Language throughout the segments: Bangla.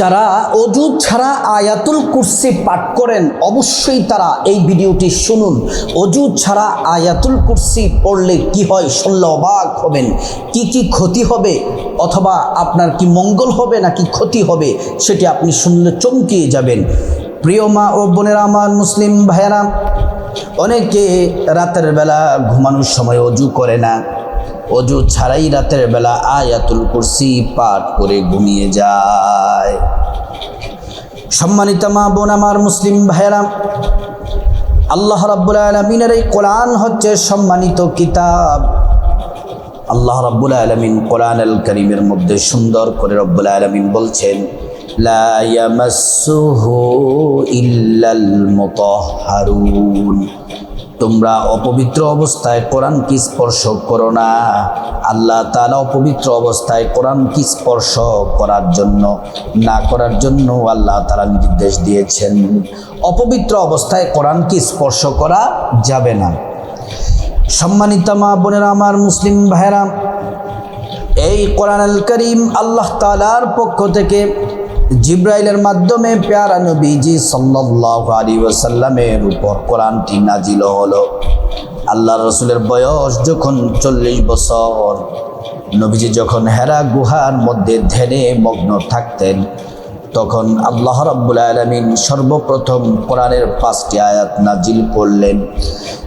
যারা অজু ছাড়া আয়াতুল কুরসি পাঠ করেন, অবশ্যই তারা এই ভিডিওটি শুনুন। অজু ছাড়া আয়াতুল কুরসি পড়লে কি হয় শুনলে অবাক হবেন। কি কি ক্ষতি হবে? অথবা আপনার কি মঙ্গল হবে নাকি ক্ষতি হবে, সেটি আপনি শুনলে চমকিয়ে যাবেন। প্রিয় মা ও বোনেরা, আমার মুসলিম ভাইয়েরা, অনেকে রাতের বেলা ঘুমানোর সময় অজু করে না। অজু ছাড়াই রাতের বেলা আয়াতুল কুরসি পাঠ করে ঘুমিয়ে যায়। সম্মানিত মা বোন, আমার মুসলিম ভাইয়েরা, আল্লাহ রাব্বুল আলমিনের এই কোরআন হচ্ছে সম্মানিত কিতাব। আল্লাহ রাব্বুল আলমিন কোরআন আল করিমের মধ্যে সুন্দর করে রব্বুল আলমিন বলছেন, লা ইয়ামাসসুহু ইল্লাল মুতাহহারুন তোমরা অপবিত্র অবস্থায় কোরআন কি স্পর্শ করো না। আল্লাহ তালা অপবিত্র অবস্থায় কোরআন কি স্পর্শ করার জন্য, না করার জন্য আল্লাহ তালা নির্দেশ দিয়েছেন। অপবিত্র অবস্থায় কোরআন কি স্পর্শ করা যাবে না। সম্মানিত মা বোনেরা, আমার মুসলিম ভাইরা এই কোরআন করিম আল্লাহ তালার পক্ষ থেকে জিব্রাইলের মাধ্যমে পেয়ারা নবীজি সাল্লাহ আলী ওসাল্লামের উপর কোরআনটি নাজিল হলো। আল্লাহ রসুলের বয়স যখন চল্লিশ বছর, নবীজি যখন হেরা গুহার মধ্যে ধ্যানে মগ্ন থাকতেন, তখন আল্লাহ রাব্বুল আলমিন সর্বপ্রথম কোরআনের পাঁচটি আয়াত নাজিল করলেন।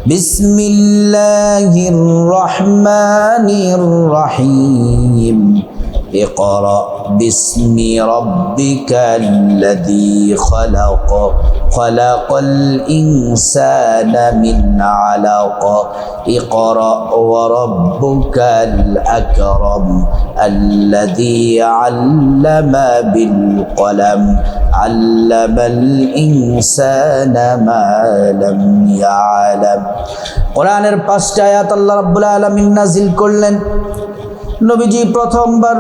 বিসমিল্লাহির রহমানির রহিম। اقرأ باسم ربك الذي خلق خلق الإنسان من علق اقرأ وربك الأكرم الذي علم بالقلم علم الإنسان ما لم يعلم কোরআনের পাঁচটা আয়াত আল্লাহ রাব্বুল আলামিন নাজিল করলেন নবীজি প্রথমবার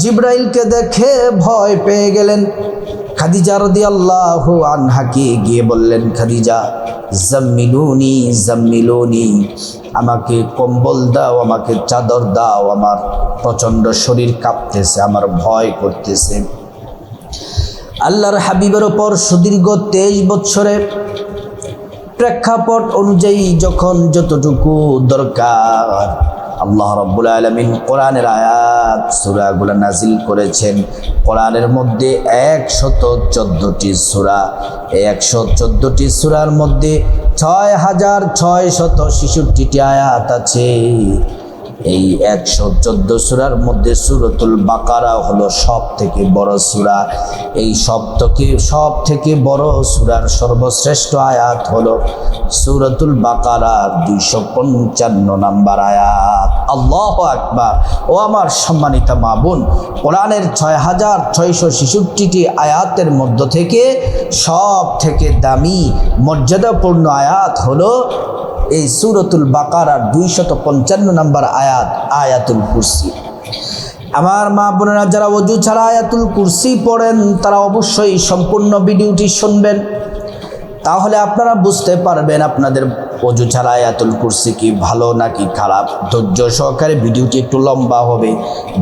জিব্রাইলকে দেখে ভয় পেয়ে গেলেন। খাদিজা রদি আল্লাহ আনহাকে গিয়ে বললেন, খাদিজা, জাম্মিলুনি জাম্মিলুনি, আমাকে কম্বল দাও, আমাকে চাদর দাও, আমার প্রচণ্ড শরীর কাঁপতেছে, আমার ভয় করতেছে। আল্লাহর হাবিবের ওপর সুদীর্ঘ তেইশ বৎসরে প্রেক্ষাপট অনুযায়ী যখন যতটুকু দরকার আল্লাহ রব্বুল আলমিন কোরআনের আয়াত, সুরাগুলো নাজিল করেছেন। কোরআনের মধ্যে একশত চোদ্দটি সুরা একশো চোদ্দটি সুরার মধ্যে ছয় হাজার ছয় শত শিশুটি আয়াত আছে। এই একশো চোদ্দ সুরার মধ্যে সুরতুল বাকারা হলো সব থেকে বড় সুরা। এই সব থেকে সব থেকে বড় সুরার সর্বশ্রেষ্ঠ আয়াত হলো সুরতুল বাকারার দুইশো পঞ্চান্ন নাম্বার আয়াত। আল্লাহ আকবার। ও আমার সম্মানিত মা বোন, কোরআনের ছয় হাজার ছয়শো ছেষট্টিটি আয়াতের মধ্য থেকে সব থেকে দামি, মর্যাদাপূর্ণ আয়াত হলো এই সুরতুল বাকারার দুইশত পঞ্চান্ন নম্বর আয়াত, আয়াতুল কুরসি। আমার মা বোনেরা, যারা অজু ছাড়া আয়াতুল কুরসি পড়েন, তারা অবশ্যই সম্পূর্ণ ভিডিওটি শুনবেন। তাহলে আপনারা বুঝতে পারবেন আপনাদের অজু ছাড়া আয়াতুল কুরসি কি ভালো নাকি খারাপ। ধৈর্য সহকারে ভিডিওটি একটু লম্বা হবে,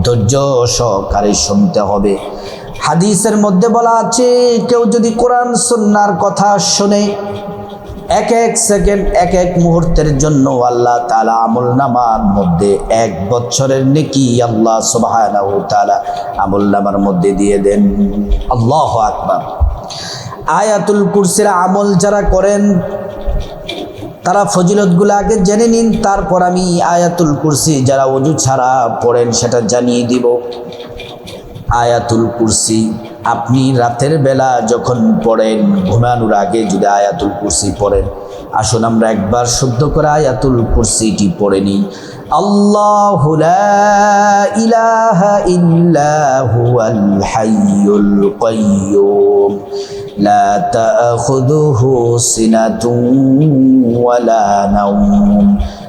ধৈর্য সহকারে শুনতে হবে। হাদিসের মধ্যে বলা আছে, কেউ যদি কোরআন সন্ন্যার কথা শোনে এক এক সেকেন্ড, এক এক মুহূর্তের জন্য আল্লাহ তালা আমল নামার মধ্যে এক বছরের নেকি আল্লাহ সুবাহ আমল নামার মধ্যে দিয়ে দেন। আল্লাহ আকবার। আয়াতুল কুরসির আমল যারা করেন, তারা ফজিলতগুলো আগে জেনে নিন, তারপর আমি আয়াতুল কুরসি যারা অজু ছাড়া পড়েন সেটা জানিয়ে দিব। আয়াতুল কুরসি আপনি রাতের বেলা যখন পড়েন ঘুমানোর আগে যদি আয়াতুল কুরসি পড়েন আসুন আমরা একবার শুদ্ধ করে আয়াতুল কুরসিটি পড়ে নিই আল্লাহ ইলাহা ইল্লাহুল হাইয়ুল কাইয়্যুম لا تأخذه سنة ولا نوم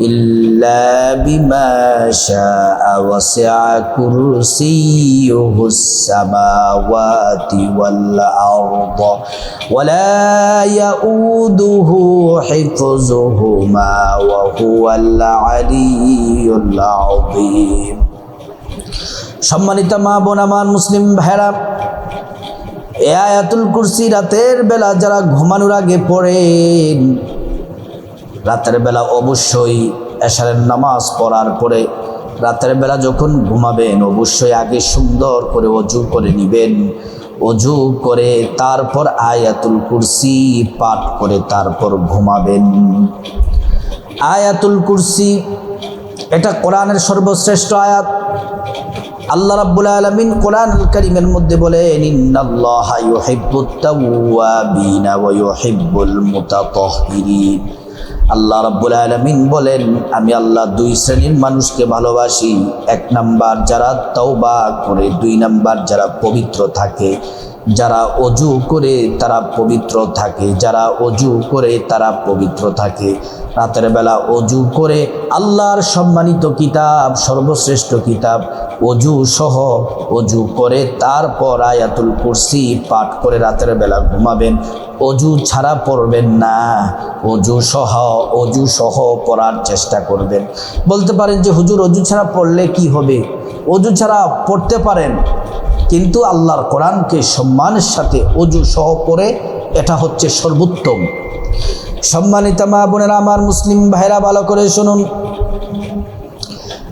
إلا بما شاء وسع كرسيه السماوات والأرض ولا يؤوده حفظهما وهو العلي العظيم সম্মানিত মা বোন আমার মুসলিম ভাইরা এ আয়াতুল কুরসি রাতের বেলা যারা ঘুমানোর আগে পড়েন রাতের বেলা অবশ্যই এশারের নামাজ পড়ার পরে রাতের বেলা যখন ঘুমাবেন, অবশ্যই আগে সুন্দর করে অজু করে নেবেন। অজু করে তারপর আয়াতুল কুরসি পাঠ করে তারপর ঘুমাবেন। আয়াতুল কুরসি, এটা কোরআনের সর্বশ্রেষ্ঠ আয়াত। আল্লাহ রাব্বুল আলামিন কোরআন কারীমের মধ্যে বলেন, ইন্নাল্লাহা ইউহিব্বুত তাওয়াবিনা ওয়া ইউহিব্বুল মুতাতাহহিরিন আল্লাহ রাব্বুল আলামিন বলেন, আমি আল্লাহ দুই শ্রেণির মানুষকে ভালোবাসি। এক নাম্বার যারা তওবা করে, দুই নাম্বার যারা পবিত্র থাকে। যারা অজু করে তারা পবিত্র থাকে, যারা অজু করে তারা পবিত্র থাকে। রাতের বেলা অজু করে আল্লাহর সম্মানিত কিতাব, সর্বশ্রেষ্ঠ কিতাব, অজু সহ অজু করে তারপর আয়াতুল কুরসি পাঠ করে রাতের বেলা ঘুমাবেন। অজু ছাড়া পড়বেন না। অজু সহ অজু সহ পড়ার চেষ্টা করবেন। বলতে পারেন যে, হুজুর, অজু ছাড়া পড়লে কি হবে? অজু ছাড়া পড়তে পারেন। কিন্তু আল্লাহর কোরআনকে সম্মানের সাথে অজু সহ পড়ে এটা হচ্ছে সর্বোত্তম। সম্মানিত মা বোনেরা, আমার মুসলিম ভাইরা ভালো করে শুনুন।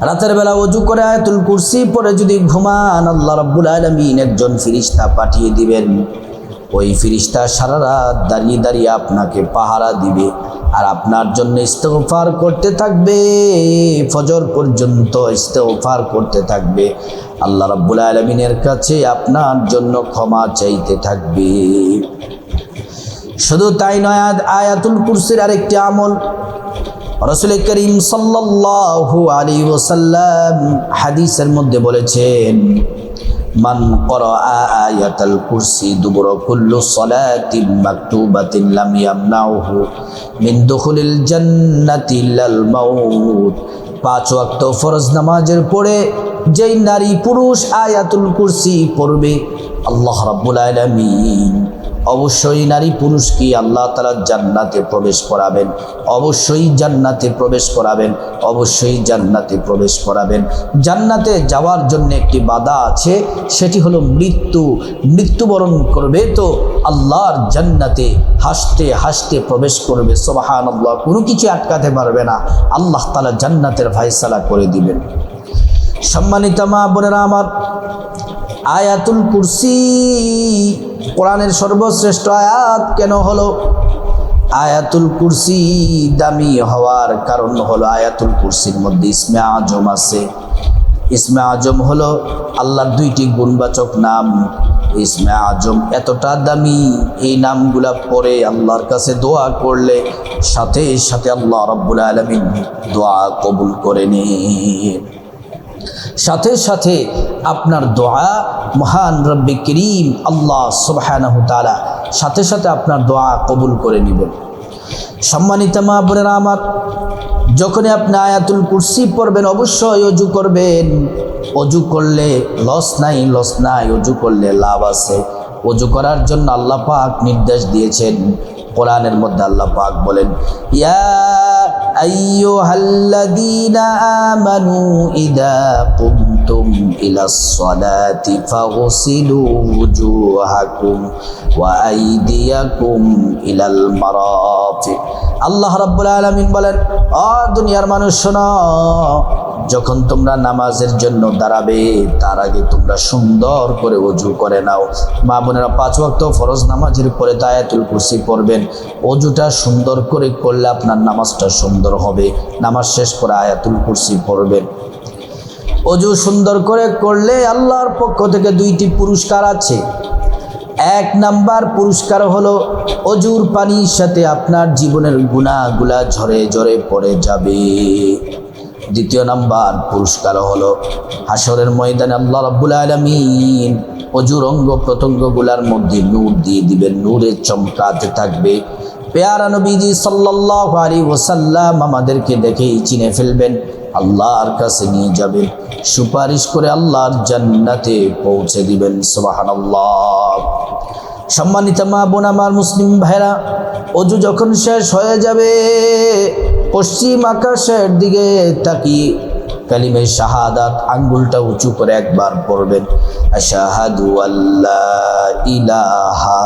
রাতের বেলা অজু করে আয়তুল কুরসি পরে যদি ঘুমান, আল্লাহ রব্বুল আলমিন একজন ফিরিস্তা পাঠিয়ে দিবেন। ওই ফিরিস্তা সারা রাত দাঁড়িয়ে দাঁড়িয়ে আপনাকে পাহারা দিবে আর আপনার জন্য ইস্তফার করতে থাকবে। ফজর পর্যন্ত ইস্তফার করতে থাকবে। আল্লাহ রাব্বুল আলমিনের কাছে আপনার জন্য ক্ষমা চাইতে থাকবে। শুধু তাই নয় আয়াতুল কুরসির আরেকটি আমল। রসুল করিম সাল্লাল্লাহু আলী ওসাল্লাম হাদিসের মধ্যে বলেছেন মান করা আয়াতাল কুরসি দুবর কুল্লু সলাতিন মাকতুবাতিন লাম ইয়ামনাউহু মিন দুখুলিল জান্নাতি ইল্লাল মাউত। পাঁচ ওয়াক্ত ফরজ নামাজের পরে যেই নারী পুরুষ আয়াতুল কুরসি পড়বে, আল্লাহ রাব্বুল আলামিন অবশ্যই নারী পুরুষকে আল্লাহ তালা জান্নাতে প্রবেশ করাবেন? অবশ্যই জান্নাতে প্রবেশ করাবেন। অবশ্যই জান্নাতে প্রবেশ করাবেন। জান্নাতে যাওয়ার জন্য একটি বাধা আছে, সেটি হলো মৃত্যু। মৃত্যুবরণ করবে তো আল্লাহর জান্নাতে হাসতে হাসতে প্রবেশ করবে। সোবাহান আল্লাহ কোনো কিছু আটকাতে পারবে না। আল্লাহ তালা জান্নাতের ফায়সালা করে দিবেন। সম্মানিত মা বোনেরা আমার, আয়াতুল কুরসি কোরআনের সর্বশ্রেষ্ঠ আয়াত কেন হলো? আয়াতুল কুরসি দামি হওয়ার কারণ হলো আয়াতুল কুরসির মধ্যে ইসমে আজম আছে। ইসমে আজম হলো আল্লাহর দুইটি গুণবাচক নাম। ইসমে আজম এতটা দামি, এই নামগুলা পরে আল্লাহর কাছে দোয়া করলে সাথে সাথে আল্লাহ রব্বুল আলমিন দোয়া কবুল করে নিন। সাথে সাথে আপনার দোয়া, মহান রব্বে করিম আল্লাহ সুবহানাহু তাআলা সাথে সাথে আপনার দোয়া কবুল করে নেবেন। সম্মানিত মা বোনেরা আমার, যখনই আপনি আয়াতুল কুরসি পড়বেন, অবশ্যই অজু করবেন। অজু করলে লস নাই লস নাই, অজু করলে লাভ আছে। অজু করার জন্য আল্লাহ পাক নির্দেশ দিয়েছেন। কোরআনের মধ্যে আল্লাহ পাক বলেন, ইয়া আইয়ুহাল্লাযীনা আমানু ইযা কুমতুম ইলাস সালাতি ফাগসিলু ওয়ুজুহাকুম ওয়া আইদিয়াকুম ইলাল মারাফিক। আল্লাহ রাব্বুল আলামিন বলেন ও দুনিয়ার মানুষ শোনো যখন তোমরা নামাজের জন্য দাঁড়াবে, তার আগে তোমরা সুন্দর করে অজু করে নাও। মা বোনেরা, পাঁচ ওয়াক্ত ফরজ নামাজের পরে তায়াতুল কুরসি পড়বেন। অজুটা সুন্দর করে করলে আপনার নামাজটা সুন্দর হবে। নামাজ শেষ করে আয়াতুল কুরসি পড়বেন। অজু সুন্দর করে করলে আল্লাহর পক্ষ থেকে দুইটি পুরস্কার আছে। এক নাম্বার পুরস্কার হলো, অজুর পানির সাথে আপনার জীবনের গুণাগুলা ঝরে ঝরে পড়ে যাবে। দ্বিতীয় নাম্বার পুরস্কার হলো হাসরের ময়দানে আল্লাহ রাব্বুল আলামিন অজুর অঙ্গ প্রত্যঙ্গগুলার মধ্যে নূর দিয়ে দিবেন, নূরে চমকাতে থাকবে। পেয়ারা নবীজি সাল্লাল্লাহু আলাইহি ওয়াসাল্লাম আমাদেরকে দেখেই চিনে ফেলবেন, আল্লাহর কাছে নিয়ে যাবেন, সুপারিশ করে আল্লাহর জান্নাতে পৌঁছে দিবেন, সুবহানাল্লাহ। সম্মানিত মা বোন আমার মুসলিম ভাইরা অজু যখন শেষ হয়ে যাবে, পশ্চিম আকাশের দিকে তাকিয়ে কালিমে শাহাদাত আঙ্গুলটা উঁচু করে একবার পড়বেন। আশাহাদু আল্লাহ ইলাহা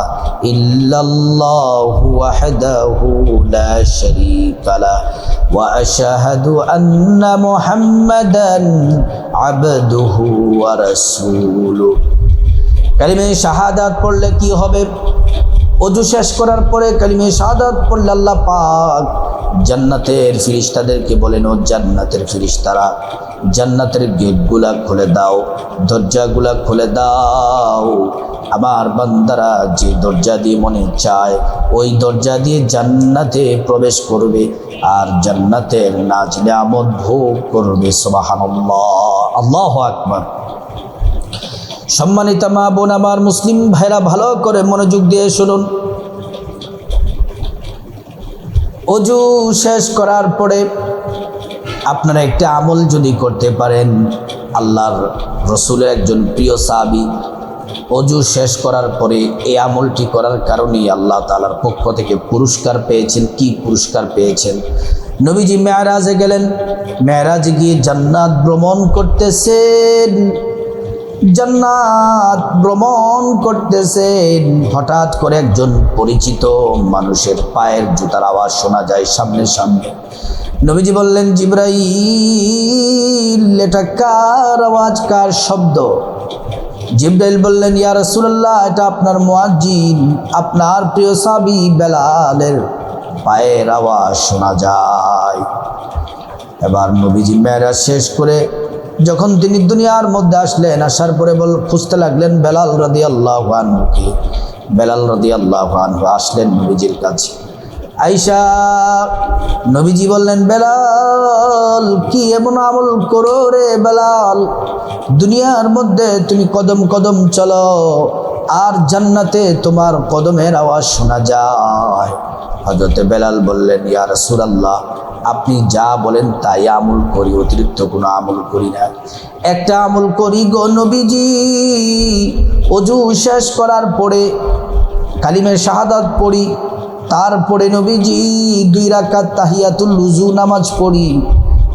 ইল্লাল্লাহু ওয়াহদাহু লা শারীকা লাহ ওয়া আশহাদু আন্না মুহাম্মাদান আবদুহু ওয়া রাসূলুহু। কালিমে শাহাদাত পড়লে কি হবে? অজু শেষ করার পরে কালিমে শাহাদাত পড়লে আল্লাহ পাক জান্নাতের ফিরিস্তাদেরকে বলেন, ও জান্নাতের ফিরিস্তারা, জান্নাতের গেটগুলা খুলে দাও, দরজাগুলা খুলে দাও। আমার বান্দারা যে দরজা দিয়ে মনে চায়, ওই দরজা দিয়ে জান্নাতে প্রবেশ করবে আর জান্নাতের নাচলে আমদ ভোগ করবে। সোবাহান্লাহ আল্লাহ আকবার। সম্মানিত মা বোন আমার মুসলিম ভাইরা, ভালো করে মনোযোগ দিয়ে শুনুন। অজু শেষ করার পরে আপনারা একটা আমল যদি করতে পারেন, আল্লাহর রসুলের একজন প্রিয় সাহাবি, অজু শেষ করার পরে এই আমলটি করার কারণেই আল্লাহ তালার পক্ষ থেকে পুরস্কার পেয়েছেন। কি পুরস্কার পেয়েছেন? নবীজি মেয়ারাজে গেলেন। মেয়ারাজে গিয়ে জান্নাত ভ্রমণ করতেছেন। জান্নাত ভ্রমণ করতেছেন। হঠাৎ করে একজন পরিচিত মানুষের পায়ের জুতার আওয়াজ শোনা যায় সামনে সামনে। নবীজি বললেন, জিব্রাইল, এটা কার আওয়াজ, কার শব্দ? জিব্রাইল বললেন, ইয়া রাসূলুল্লাহ, এটা আপনার মুয়াজ্জিন, আপনার প্রিয় সাবি বেলালের পায়ের আওয়াজ শোনা যায়। এবার নবীজি মেয়েরাজ শেষ করে যখন তিনি দুনিয়ার মধ্যে আসলেন, আসার পরে বল খুঁজতে লাগলেন বেলাল রদি আল্লাহ আনহুকে। বেলাল রদি আল্লাহান আসলেন নবীজির কাছে। আইসা নবীজি বললেন, বেলাল, কি এমন আমল করো রে বেলাল? দুনিয়ার মধ্যে তুমি কদম কদম চলো। আর জান্নাতে তোমার কদমের আওয়াজ শোনা যায়। হজরতে বেলাল বললেন, ইয়া রাসূলুল্লাহ, আপনি যা বলেন তাই আমল করি, অতিরিক্ত কোনো আমল করি না। একটা আমল করি গো নবীজি। অজু শেষ করার পরে কালিমের শাহাদাত পড়ি, তারপরে নবীজি দুই রাকাত তাহিয়াতুল উজু নামাজ পড়ি।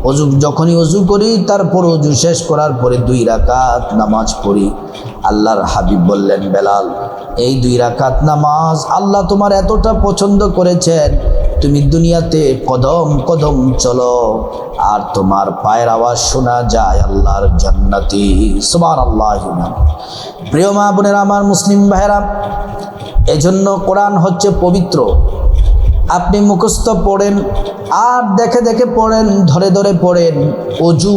অজু, যখনই অজু করি, তারপর অজু শেষ করার পরে দুই রাকাত নামাজ পড়ি। আল্লাহর হাবিব বললেন, বেলাল, এই দুই রাকাত নামাজ আল্লাহ তোমার এতটা পছন্দ করেছেন, তুমি দুনিয়াতে কদম কদম চলো, আর তোমার পায়ের আওয়াজ শোনা যায় আল্লাহর জান্নাতি সুবার আল্লাহ প্রিয় মা বোনেরা, আমার মুসলিম ভাইরা এজন্য কোরআন হচ্ছে পবিত্র। আপনি মুখস্থ পড়েন, আর দেখে দেখে পড়েন, ধরে ধরে পড়েন। অজু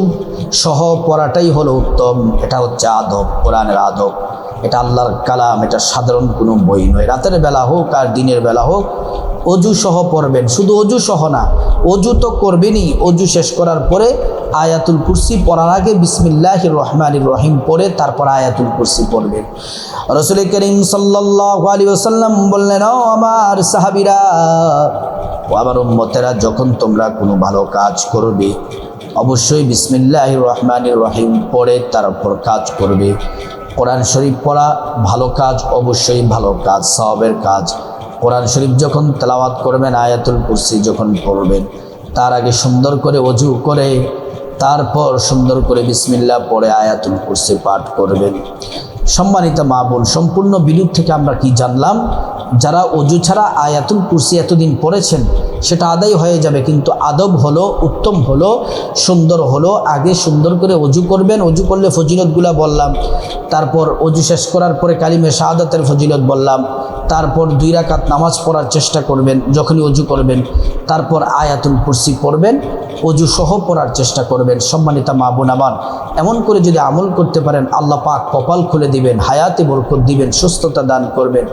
সহ পড়াটাই হলো উত্তম। এটা হচ্ছে আদব, কোরআনের আদব। এটা আল্লাহর কালাম, এটা সাধারণ কোনো বই নয়। রাতের বেলা হোক আর দিনের বেলা হোক, অজু সহ পড়বেন। শুধু অজু সহ না, অজু তো করবেনই। অজু শেষ করার পরে আয়াতুল কুরসি পড়ার আগে বিসমিল্লাহ রহমান রহিম পড়ে তারপর আয়াতুল কুরসি পড়বেন রসুল করিম সাল্লাহ আলী ওসাল্লাম বললেন, ও আমার সাহাবিরা, ও আমার উম্মতেরা, যখন তোমরা কোনো ভালো কাজ করবে, অবশ্যই বিসমিল্লাহ রহমান রহিম পড়ে তারপর কাজ করবে। কোরআন শরীফ পড়া ভালো কাজ, অবশ্যই ভালো কাজ সবের কাজ। কোরআন শরীফ যখন তেলাওয়াত করবেন, আয়াতুল কুরসি যখন পড়বেন, তার আগে সুন্দর করে অজু করে তারপর সুন্দর করে বিসমিল্লা পরে আয়াতুল কুরসি পাঠ করবেন। সম্মানিত মা বোন, সম্পূর্ণ বিলুপ থেকে আমরা কি জানলাম? যারা অজু ছাড়া আয়াতুল কুরসি এতদিন পড়েছেন, সেটা আদায় হয়ে যাবে, কিন্তু আদব হলো, উত্তম হলো, সুন্দর হলো, আগে সুন্দর করে অজু করবেন, অজু করলে ফজিলতগুলা বললাম, তারপর অজু শেষ করার পরে কালিমে শাহাদাতের ফজিলত বললাম তারপর দুই রাকাত নামাজ পড়ার চেষ্টা করবেন, যখনই অজু করবেন, তারপর আয়াতুল কুরসি পড়বেন, অজু সহ পড়ার চেষ্টা করবেন, সম্মানিতা মা বোন আমার। এমন করে যদি আমল করতে পারেন, আল্লাহ পাক কপাল খুলে দিবেন, হায়াতে বরকত দিবেন, সুস্থতা দান করবেন।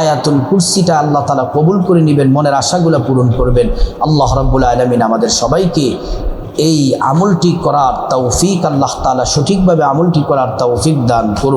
আয়াতুল কুরসিটা আল্লাহ তালা কবুল করে নেবেন, মনের আশাগুলো পূরণ করবেন। আল্লাহ রব্বুল আলমিন আমাদের সবাইকে এই আমলটি করার তৌফিক আল্লাহ তালা সঠিকভাবে আমলটি করার তৌফিক দান করুন